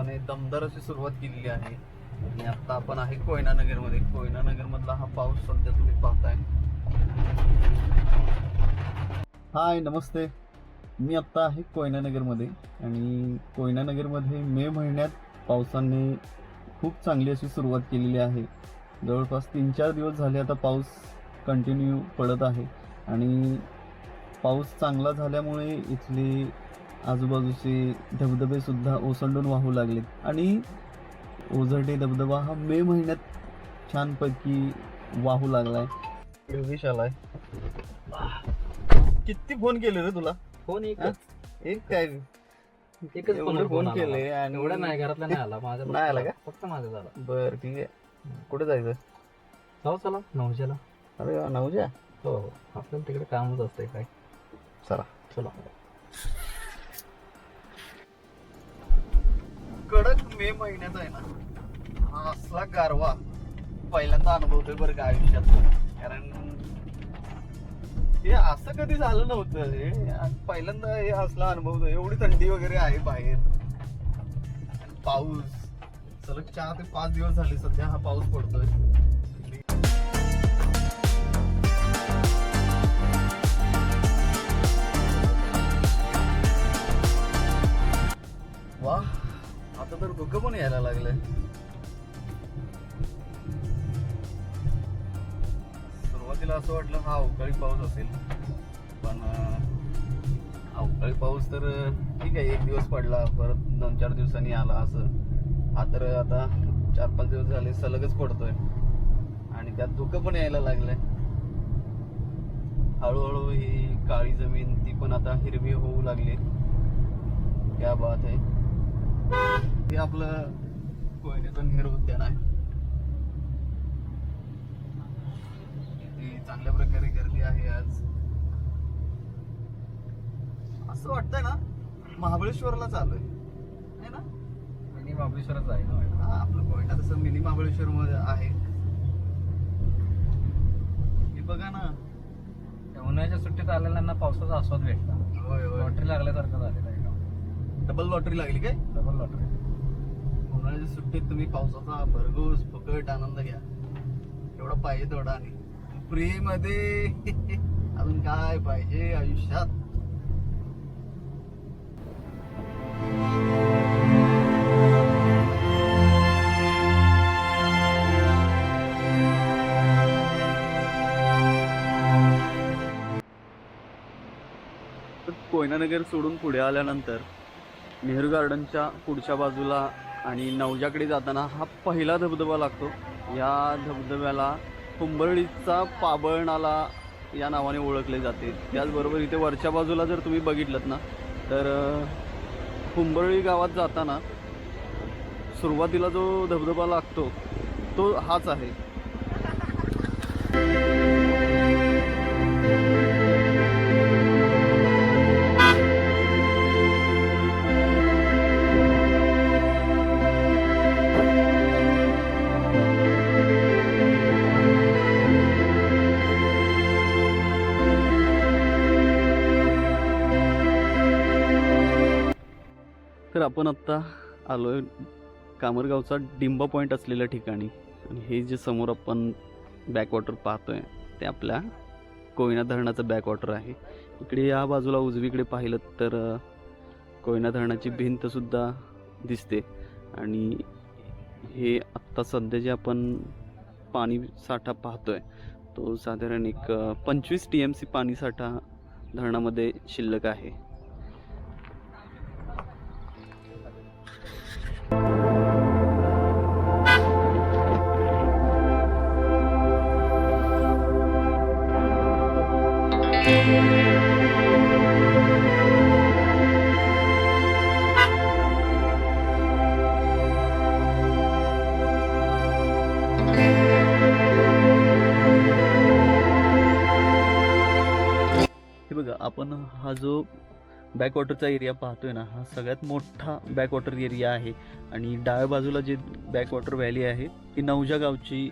पावसाने दमदार अशी सुरुवात केलेली आहे. आणि आता आपण आहे कोयना कोयनानगरमधला कोयना नगर मधला हा पाऊस सध्या तुम्ही पाहताय. हाय नमस्ते. मी आत्ता आहे कोयना नगरमध्ये आणि कोयना नगरमध्ये मे महिन्यात पावसाने खूप चांगली अशी सुरुवात केलेली आहे. जवळपास तीन चार दिवस झाले आता पाऊस कंटिन्यू पडत आहे. आणि पाऊस चांगला झाल्यामुळे इथले आजूबाजूचे धबधबे सुद्धा ओसंडून वाहू लागले आणि ओझरडे धबधबा हा मे महिन्यात छानपैकी वाहू लागलाय. योगेश आलाय. किती फोन केले रे तुला? फोन एक? एक काय? एकच फोन फोन केले आणि एवढा नाही घरातला नाही आला. माझा नाही आला का? फक्त माझा झाला. बर ठीक आहे. कुठे जायचं? जाऊ चला. नऊशेला अरे नवजा? हो हो. आपल्याला तिकडे कामच असतंय काय? चला. चला. कडक मे महिन्यात आहे ना हा असला गारवा पहिल्यांदा अनुभवतोय बरं का आयुष्यात. कारण हे असं कधी झालं नव्हतं हे पहिल्यांदा हे असला अनुभवतो एवढी थंडी वगैरे आहे बाहेर. पाऊस. सलग चार ते पाच दिवस झाले सध्या हा पाऊस पडतोय. वा. आता तर धुकं पण यायला लागलंय. सुरुवातीला असं वाटलं हा अवकाळी पाऊस असेल. पण अवकाळी पाऊस तर ठीक आहे एक दिवस पडला परत दोन चार दिवसांनी आला असं. हा तर आता चार पाच दिवस झाले सलगच पडतोय. आणि त्यात धुकं पण यायला लागलंय. हळूहळू ही काळी जमीन ती पण आता हिरवी होऊ लागली. क्या बात आहे. हे आपलं कोयनेचं नेहरू उद्यान आहे. चांगल्या प्रकारे गर्दी आहे आज. असं वाटतंय ना महाबळेश्वरला चालू आहे ना? मिनी महाबळेश्वरच आहे ना हा आपलं कोयना तसं मिनी महाबळेश्वर मध्ये आहे. हे बघा ना. उन्हाळ्याच्या सुट्टीत आलेल्यांना पावसाचा आस्वाद भेटला. होय होय. लॉटरी लागल्यासारखं झालेलं आहे. डबल लॉटरी लागली काय? डबल लॉटरी उन्हाळ्याच्या सुट्टीत तुम्ही पावसाचा भरघोस फुकट आनंद घ्या. एवढा पाहिजे तेवढा आणि फ्री अजून काय पाहिजे आयुष्यात? कोयनानगर सोडून पुढे आल्यानंतर नेहरू गार्डनच्या पुढच्या बाजूला आणि नवजाकडे जाताना हा पहिला धबधबा लागतो. या धबधब्याला कुंभर्डीचा पाबळणाला या नावाने ओळखले जाते. त्याचबरोबर इथे वरच्या बाजूला जर तुम्ही बघितलं ना तर अं, कुंभर्ळी गावात जाताना सुरुवातीला जो धबधबा लागतो तो हाच आहे. तर आपण आत्ता आलो आहे कामरगावचा डिंबा पॉईंट असलेल्या ठिकाणी. आणि हे जे समोर आपण बॅकवॉटर पाहतो आहे ते आपल्या कोयना धरणाचं बॅकवॉटर आहे. इकडे या बाजूला उजवीकडे पाहिलं तर कोयना धरणाची भिंतसुद्धा दिसते. आणि हे आत्ता सध्या जे आपण पाणी साठा पाहतो आहे तो साधारण एक पंचवीस टी एम सी पाणीसाठा धरणामध्ये शिल्लक आहे. बघा आपण हा जो बॅकवॉटरचा एरिया पाहतोय ना हा सगळ्यात मोठा बॅकवॉटर एरिया आहे. आणि डाव्या बाजूला जे बॅकवॉटर व्हॅली आहे ती नवजा गावची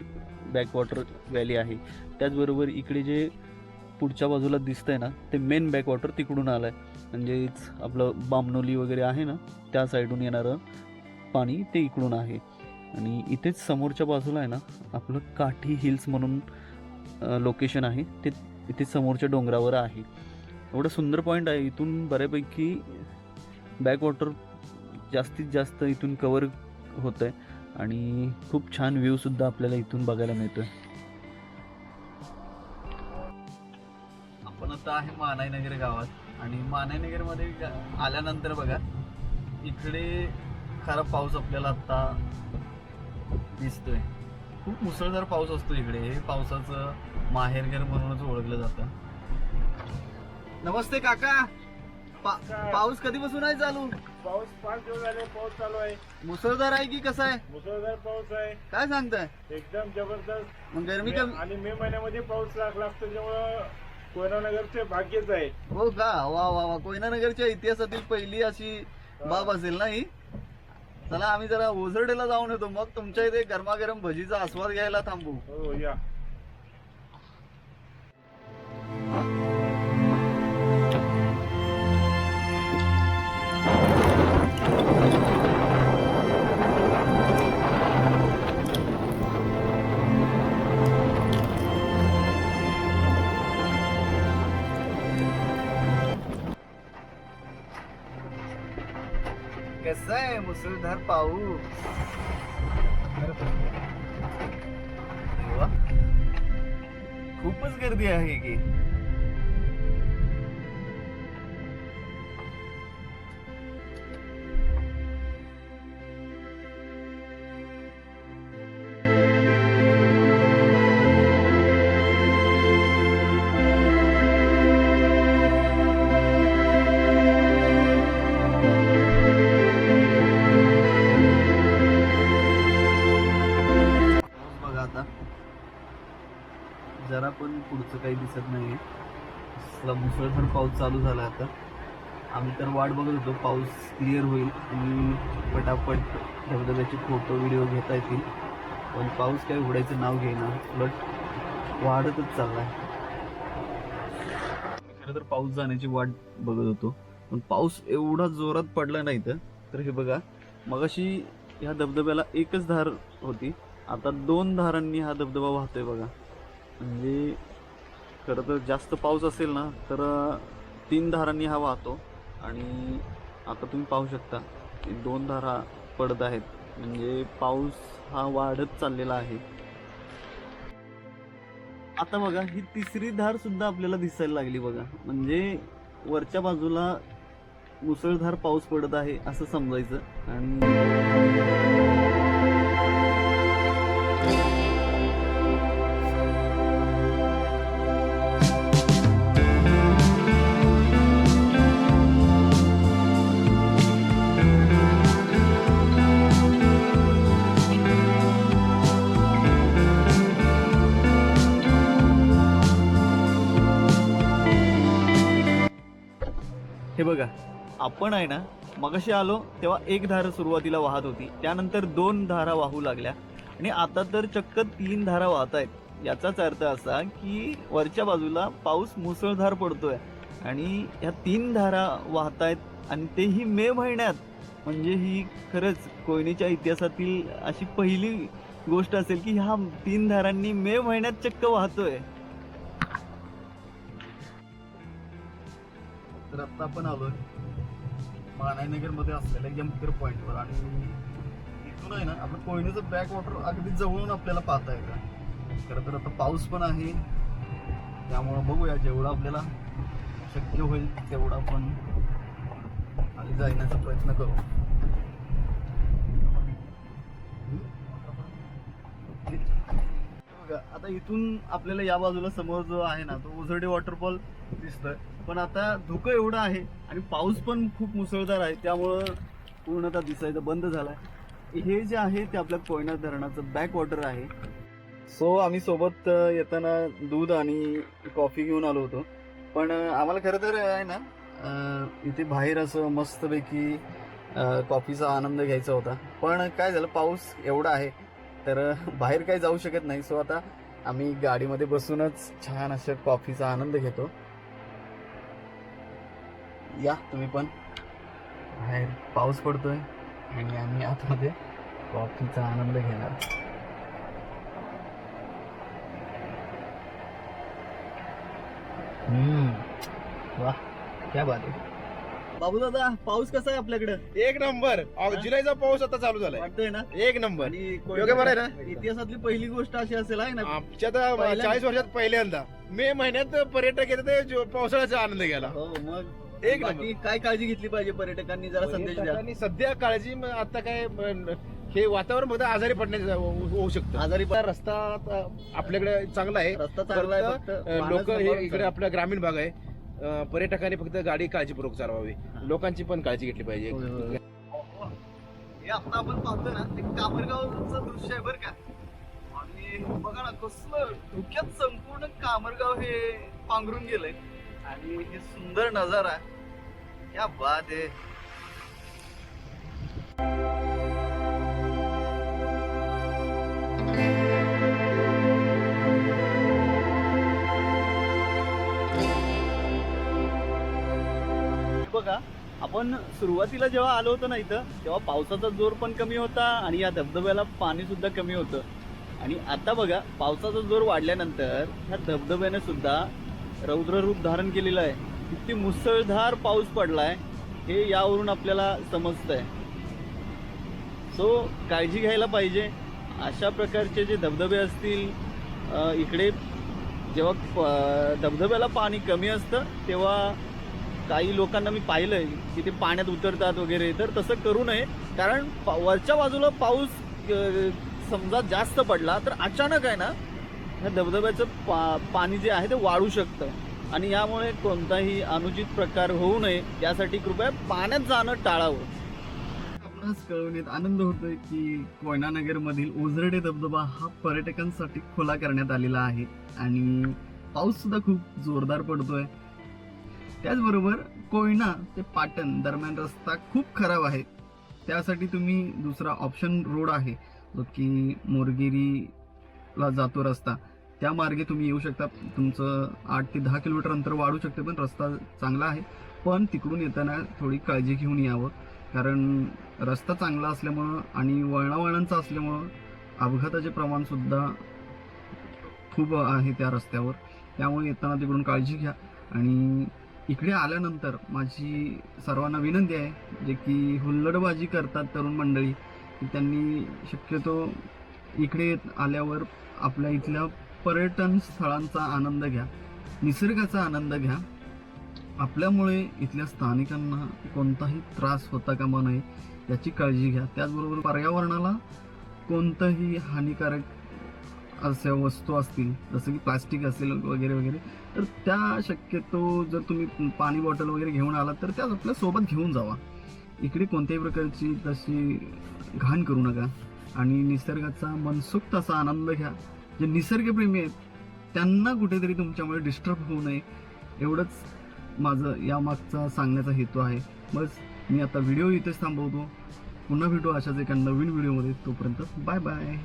बॅकवॉटर व्हॅली आहे. त्याचबरोबर इकडे जे पुढच्या बाजूला दिसतंय ना ते मेन बॅकवॉटर तिकडून आलं आहे म्हणजेच आपलं बामनोली वगैरे आहे ना त्या साईडून येणारं पाणी ते इकडून आहे. आणि इथेच समोरच्या बाजूला आहे ना आपलं काठी हिल्स म्हणून लोकेशन आहे. ते इथे समोरच्या डोंगरावर आहे. एवढं सुंदर पॉईंट आहे. इथून बऱ्यापैकी बॅकवॉटर जास्तीत जास्त इथून कवर होतं आहे आणि खूप छान व्ह्यूसुद्धा आपल्याला इथून बघायला मिळतोय. आपण आता आहे मानाईनगर गावात. आणि मानाईनगरमध्ये आल्यानंतर बघा इकडे खरा पाऊस आपल्याला आता दिसतोय. खूप मुसळधार पाऊस असतो इकडे. हे पावसाचं माहेरघर म्हणूनच ओळखलं जातं. नमस्ते काका. पा- पाऊस कधीपासून आहे चालू? पाऊस पाच दिवस झाले पाऊस चालू आहे. मुसळधार आहे की कसं आहे? मुसळधार पाऊस आहे. काय सांगताय? एकदम जबरदस्त. मग गरमी मे- कमी आणि मे महिन्यामध्ये पाऊस लागला असतो त्यामुळं कोयनानगरचे भाग्यच आहे. हो का? वा वा वा. कोयना नगरच्या इतिहासातील पहिली अशी बाब असेल ना ही? चला आम्ही जरा ओझरडेला जाऊन येतो. मग तुमच्या इथे गरमागरम भजीचा आस्वाद घ्यायला थांबू. हो या. मुसळधार पाऊस खूपच गर्दी आहे की. जरा पण पुढचं काही दिसत नाही आहे मुसळधार पाऊस चालू झाला आता. आम्ही तर वाट बघत होतो पाऊस क्लिअर होईल आणि पटापट धबधब्याचे फोटो व्हिडिओ घेता येतील. पण पाऊस काही उघडायचं नाव घेईना उलट वाढतच चालला आहे खरं तर पाऊस जाण्याची वाट बघत होतो. पण पाऊस एवढा जोरात पडला नाही तर तर हे बघा मगाशी ह्या धबधब्याला एकच धार होती. आता दोन धारांनी हा धबधबा वाहतोय बघा. म्हणजे खरं तर जास्त पाऊस असेल ना तर तीन धारांनी हा वाहतो आणि आता तुम्ही पाहू शकता की दोन धारा पडत आहेत. म्हणजे पाऊस हा वाढत चाललेला आहे. आता बघा ही तिसरी धार सुद्धा आपल्याला दिसायला लागली बघा. म्हणजे वरच्या बाजूला मुसळधार पाऊस पडत आहे असं समजायचं. आणि हे बघा आपण आहे ना मगाशी आलो तेव्हा एक धारा सुरुवातीला वाहत होती. त्यानंतर दोन धारा वाहू लागल्या. आणि आता तर चक्क तीन धारा वाहत आहेत. याचाच अर्थ असा की वरच्या बाजूला पाऊस मुसळधार पडतोय. आणि ह्या तीन धारा वाहत आहेत आणि तेही मे महिन्यात. म्हणजे ही खरंच कोयनेच्या इतिहासातील अशी पहिली गोष्ट असेल की ह्या तीन धारांनी मे महिन्यात चक्क वाहतोय. तर आता आपण आलोय मानायनगरमध्ये असलेल्या यमकर पॉईंटवर आणि इथून आहे ना आपण कोयनेचं बॅक वॉटर अगदी जवळून आपल्याला पाहता येतं. खरं तर आता पाऊस पण आहे. त्यामुळं बघूया जेवढं आपल्याला शक्य होईल तेवढं आपण खाली जाण्याचा प्रयत्न करू. आता इथून आपल्याला या बाजूला समोर जो आहे ना तो उझरडे वॉटरफॉल दिसतोय. पण आता धुकं एवढं आहे आणि पाऊस पण खूप मुसळधार आहे त्यामुळं पूर्णतः दिसायचं बंद झालाय. हे जे आहे ते आपल्या कोयना धरणाचं बॅक वॉटर आहे. सो आम्ही सोबत येताना दूध आणि कॉफी घेऊन आलो होतो. पण आम्हाला खरं तर आहे ना इथे बाहेर असं मस्तपैकी कॉफीचा आनंद घ्यायचा होता. पण काय झालं पाऊस एवढा आहे. तर बाहेर काही जाऊ शकत नाही. सो आता आम्ही गाडीमध्ये बसूनच छान अशा कॉफीचा आनंद घेतो. या तुम्ही पण. बाहेर पाऊस पडतोय आणि आम्ही आतमध्ये कॉफीचा आनंद घेणार. हम्म. वा क्या बात आहे. बाबू दादा पाऊस कसा आहे आपल्याकडे? एक नंबर. अहो, जुलैचा पाऊस आता चालू झालाय. वाटतंय ना? एक नंबर. आणि योग्य बरं आहे ना? इतिहासातली पहिली गोष्ट अशी असेल आहे ना? आमच्या तर पहिल्यांदा. चाळीस वर्षात पहिल्यांदा. मे महिन्यात पर्यटक येतात ते जो- पावसाळ्याचा आनंद घ्यायला. हो मग? एक बाकी काय काळजी घेतली पाहिजे पर्यटकांनी? जरा संदेश द्या. पर्यटकांनी सध्या काळजी म- आता काय म, हे वातावरण फक्त आजारी पडण्याचं हो- होऊ शकतं. आजारी आता रस्ता आता आपल्याकडे चांगला आहे. रस्ता चांगला आहे फक्त, फक्त अ, माणूस लोक हे सांभाळून इकडे. आपला ग्रामीण भाग आहे. पर्यटकांनी फक्त गाडी काळजीपूर्वक चालवावी. लोकांची पण काळजी घेतली पाहिजे. हे आता आपण पाहतो ना ते कामरगावचं दृश्य आहे बरं का. आणि बघा ना कसलं डोक्यात संपूर्ण कामरगाव हे पांघरून गेलंय. आणि हे सुंदर नजारा क्या बात आहे आपण सुरुवातीला जेव्हा आलो होतो ना इथं तेव्हा पावसाचा जोर पण कमी होता आणि या धबधब्याला पाणी सुद्धा कमी होतं. आणि आता बघा पावसाचा जोर वाढल्यानंतर ह्या धबधब्याने सुद्धा रौद्ररूप धारण केलेलं आहे. किती मुसळधार पाऊस पडलाय हे यावरून आपल्याला समजतंय. सो काळजी घ्यायला पाहिजे. अशा प्रकारचे जे धबधबे असतील इकडे जेव्हा धबधब्याला पाणी कमी असतं तेव्हा काही लोकांना मी पाहिलंय की ते पाण्यात उतरतात वगैरे तर तसं करू नये. कारण पा- वरच्या बाजूला पाऊस समजा जास्त पडला तर अचानक आहे ना ह्या धबधब्याचं पा पाणी जे आहे ते वाढू शकतं. आणि यामुळे कोणताही अनुचित प्रकार होऊ नये. यासाठी कृपया पाण्यात जाणं टाळावं. आपणास कळवण्यात आनंद होतोय की कोयनानगरमधील नगर ओझरडे धबधबा हा पर्यटकांसाठी खुला करण्यात आलेला आहे. आणि पाऊस सुद्धा खूप जोरदार पडतोय. त्याचबरोबर कोयना ते पाटण दरम्यान रस्ता खूप खराब आहे. त्यासाठी तुम्ही दुसरा ऑप्शन रोड आहे जो की मोरगिरीला जातो रस्ता. त्या मार्गे तुम्ही येऊ शकता. तुमचं आठ ते दहा किलोमीटर अंतर वाढू शकते पण रस्ता चांगला आहे. पण तिकडून येताना थोडी काळजी घेऊन यावं. कारण रस्ता चांगला असल्यामुळं आणि वळणावळणांचा असल्यामुळं अपघाताचे प्रमाणसुद्धा खूप आहे त्या रस्त्यावर. त्यामुळे येताना तिकडून काळजी घ्या आणि इकडे आल्यानंतर माझी सर्वांना विनंती आहे जे की हुल्लडबाजी करतात तरुण मंडळी त्यांनी शक्यतो इकडे आल्यावर आपल्या इथल्या पर्यटन स्थळांचा आनंद घ्या निसर्गाचा आनंद घ्या. आपल्यामुळे इथल्या स्थानिकांना कोणताही त्रास होता कामा नये याची काळजी घ्या. त्याचबरोबर पर्यावरणाला कोणतंही हानिकारक असे वस्तू असतील जसं की प्लास्टिक असेल वगैरे वगैरे तर त्या शक्यतो जर तुम्ही पाणी बॉटल वगैरे घेऊन आलात तर त्या आपल्यासोबत घेऊन जावा. इकडे कोणत्याही प्रकारची तशी घाण करू नका आणि निसर्गाचा मनसुक्त असा आनंद घ्या. जे निसर्गप्रेमी आहेत त्यांना कुठेतरी तुमच्यामुळे डिस्टर्ब होऊ नये. एवढंच माझं यामागचा सांगण्याचा हेतू आहे. बस मी आता व्हिडिओ इथेच थांबवतो. पुन्हा भेटू अशाच एका नवीन व्हिडिओमध्ये तोपर्यंत बाय बाय